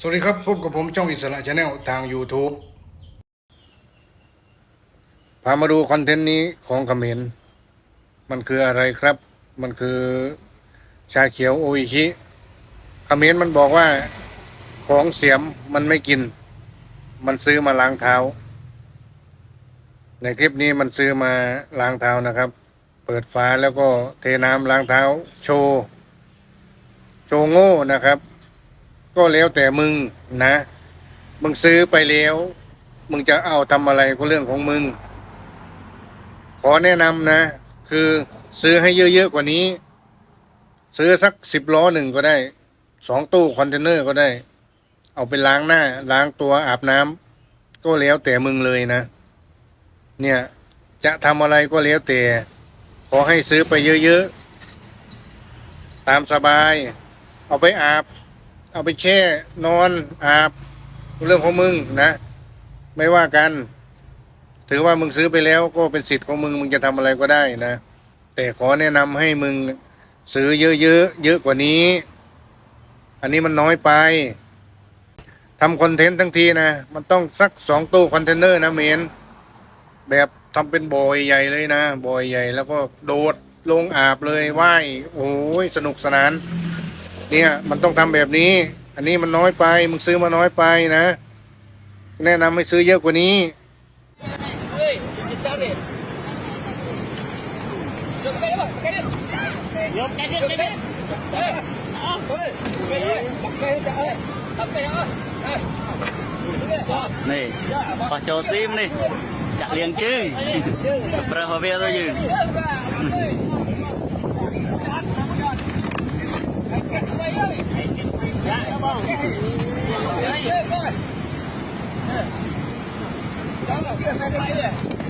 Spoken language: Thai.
สวัสดีครับพบกับผมจ้องอิสระชาแนลทาง YouTube พามาดูคอนเทนต์นี้ของเขมรมันคืออะไรครับ มันคือชาเขียวโออิชิเขมรมันบอกว่าของเสียมมันไม่กิน มันซื้อมาล้างเท้า ในคลิปนี้มันซื้อมาล้างเท้านะครับ เปิดฝาแล้วก็เทน้ำล้างเท้า โชว์ โชว์โง่นะครับ ก็แล้วแต่มึงนะ มึงซื้อไปแล้ว มึงจะเอาทำอะไรก็เรื่องของมึง ขอแนะนำนะ คือซื้อให้เยอะๆกว่านี้ ซื้อสักสิบล้อหนึ่งก็ได้สองตู้คอนเทนเนอร์ก็ได้ เอาไปล้างหน้า ล้างตัวอาบน้ำก็แล้วแต่มึงเลยนะ เนี่ยจะทำอะไรก็แล้วแต่ขอให้ซื้อไปเยอะๆ ตามสบาย เอาไปอาบ เอาไปแช่นอนอาบเรื่องของมึงนะ ไม่ว่ากัน ถือว่ามึงซื้อไปแล้วก็เป็นสิทธิ์ของมึงมึงจะทำอะไรก็ได้นะ แต่ขอแนะนำให้มึงซื้อเยอะๆเยอะกว่านี้ อันนี้มันน้อยไปทำคอนเทนต์ทั้งทีนะ มันต้องสักสองตู้คอนเทนเนอร์นะเมนแบบทำเป็นบ่อยใหญ่เลยนะบ่อยใหญ่แล้วก็โดดลงอาบเลยว่ายโอ้ยสนุกสนาน เนี่ยมันต้องทำแบบนี้ อันนี้มันน้อยไปมึงซื้อมาน้อยไปนะ แนะนำให้ซื้อเยอะกว่านี้นี่ปอโจซิมนี่จะเลี้ยงจึ้งเปรอะเวียตัวยืน Thank you.